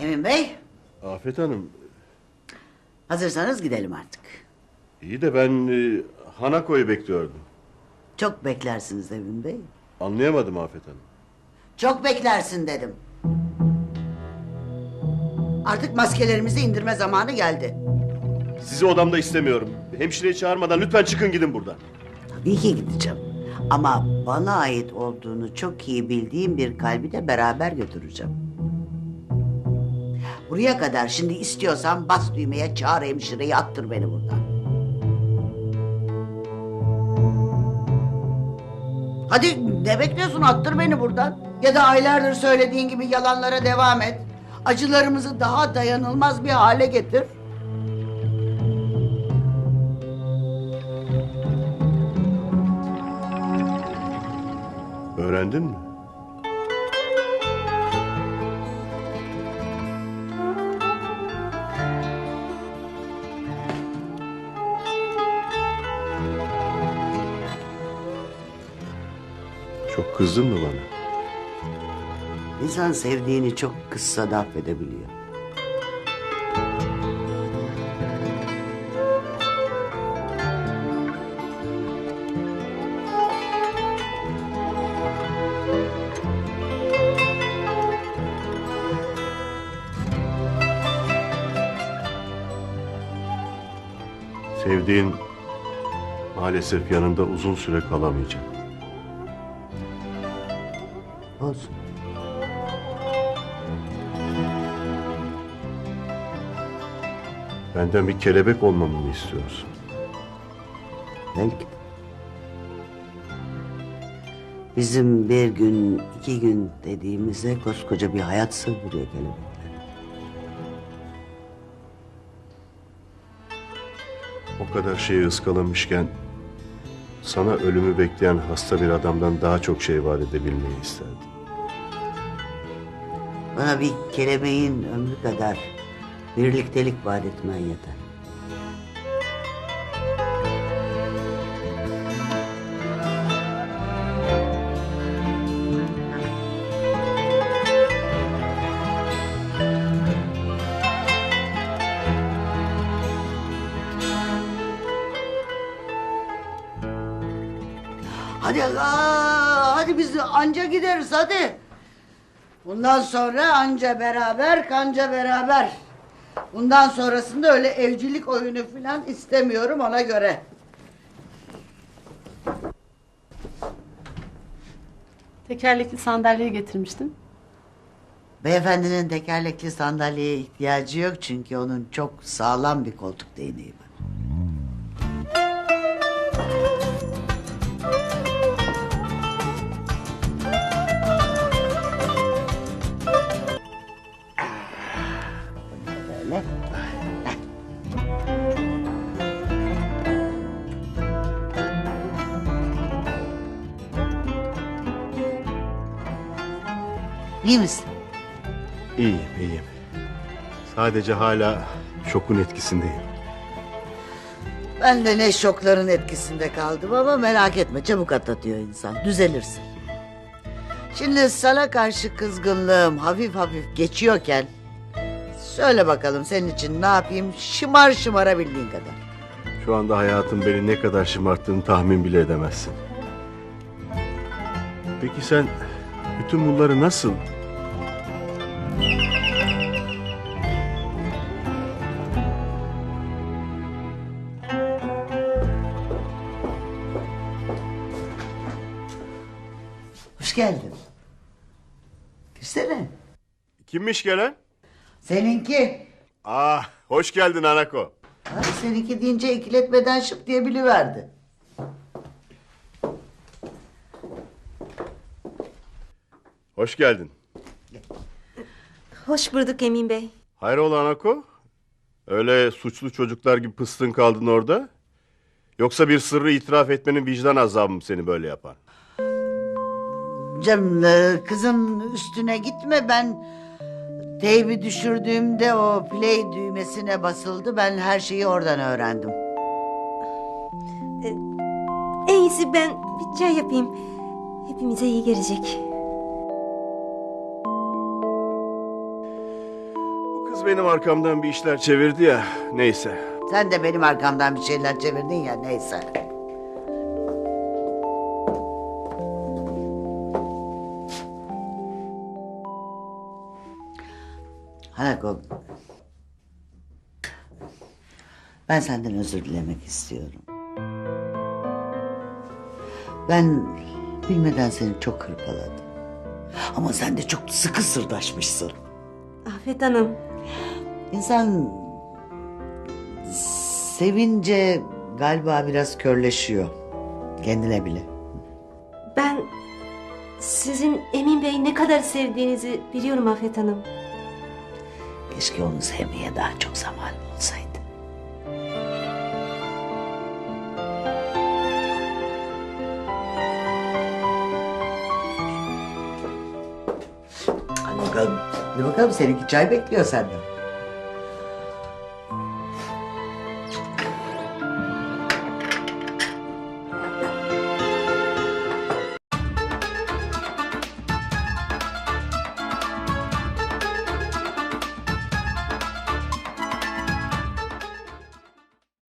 Emin Bey, Afet Hanım, hazırsanız gidelim artık. iyi de ben e, Hanako'yu bekliyordum. Çok beklersiniz Emin Bey. Anlayamadım Afet Hanım. Çok beklersin dedim. Artık maskelerimizi indirme zamanı geldi. Sizi odamda istemiyorum. Hemşireyi çağırmadan lütfen çıkın gidin buradan. Tabii ki gideceğim. Ama bana ait olduğunu çok iyi bildiğim bir kalbi de beraber götüreceğim. Buraya kadar şimdi istiyorsan bas düğmeye çağır hemşireyi attır beni buradan. Hadi ne bekliyorsun attır beni buradan. Ya da aylardır söylediğin gibi yalanlara devam et. Acılarımızı daha dayanılmaz bir hale getir. Öğrendin mi? Kızdın mı bana? İnsan sevdiğini çok kısa da affedebiliyor. Sevdiğin maalesef yanında uzun süre kalamayacak. Olsun. Benden bir kelebek olmamı mı istiyorsun? Belki. Bizim bir gün, iki gün dediğimize koskoca bir hayat sığdırıyor kelebekler. O kadar şeyi ıskalamışken sana ölümü bekleyen hasta bir adamdan daha çok şey vaat edebilmeyi isterdim. Bana bir kelebeğin ömrü kadar birliktelik vaat etmen yeter. Hadi aa, hadi biz anca gideriz hadi. Bundan sonra anca beraber kanca beraber. Bundan sonrasında öyle evcilik oyunu falan istemiyorum ona göre. Tekerlekli sandalyeyi getirmiştin. Beyefendinin tekerlekli sandalyeye ihtiyacı yok çünkü onun çok sağlam bir koltuk değneği var. İyi misin? İyiyim, iyiyim. Sadece hala şokun etkisindeyim. Ben de ne şokların etkisinde kaldım ama merak etme çabuk atlatıyor insan düzelirsin. Şimdi sana karşı kızgınlığım hafif hafif geçiyorken söyle bakalım senin için ne yapayım şımar şımarabildiğin kadar. Şu anda hayatın beni ne kadar şımarttığını tahmin bile edemezsin. Peki sen bütün bunları nasıl... Hoş geldin. Girsene. Kimmiş gelen? Seninki. Ah, hoş geldin Anako. Ay, seninki deyince ikiletmeden şıp diye biliverdi. Hoş geldin. Hoş bulduk Emin Bey. Hayrola Anako? Öyle suçlu çocuklar gibi pıstın kaldın orada? Yoksa bir sırrı itiraf etmenin vicdan azabı mı seni böyle yapan? Cem e, kızın üstüne gitme ben teybi düşürdüğümde o play düğmesine basıldı ben her şeyi oradan öğrendim. En iyisi ben bir çay yapayım. Hepimize iyi gelecek. kız benim arkamdan bir işler çevirdi ya. Neyse. Sen de benim arkamdan bir şeyler çevirdin ya neyse. Hanako. Ben senden özür dilemek istiyorum. Ben bilmeden seni çok hırpaladım. Ama sen de çok sıkı sırdaşmışsın. Afet Hanım. İnsan sevince galiba biraz körleşiyor. Kendine bile. Ben sizin Emin Bey'i ne kadar sevdiğinizi biliyorum Afet Hanım. Keşke onu sevmeye daha çok zaman olsaydı. Hadi bakalım. Hadi bakalım seninki çay bekliyor senden.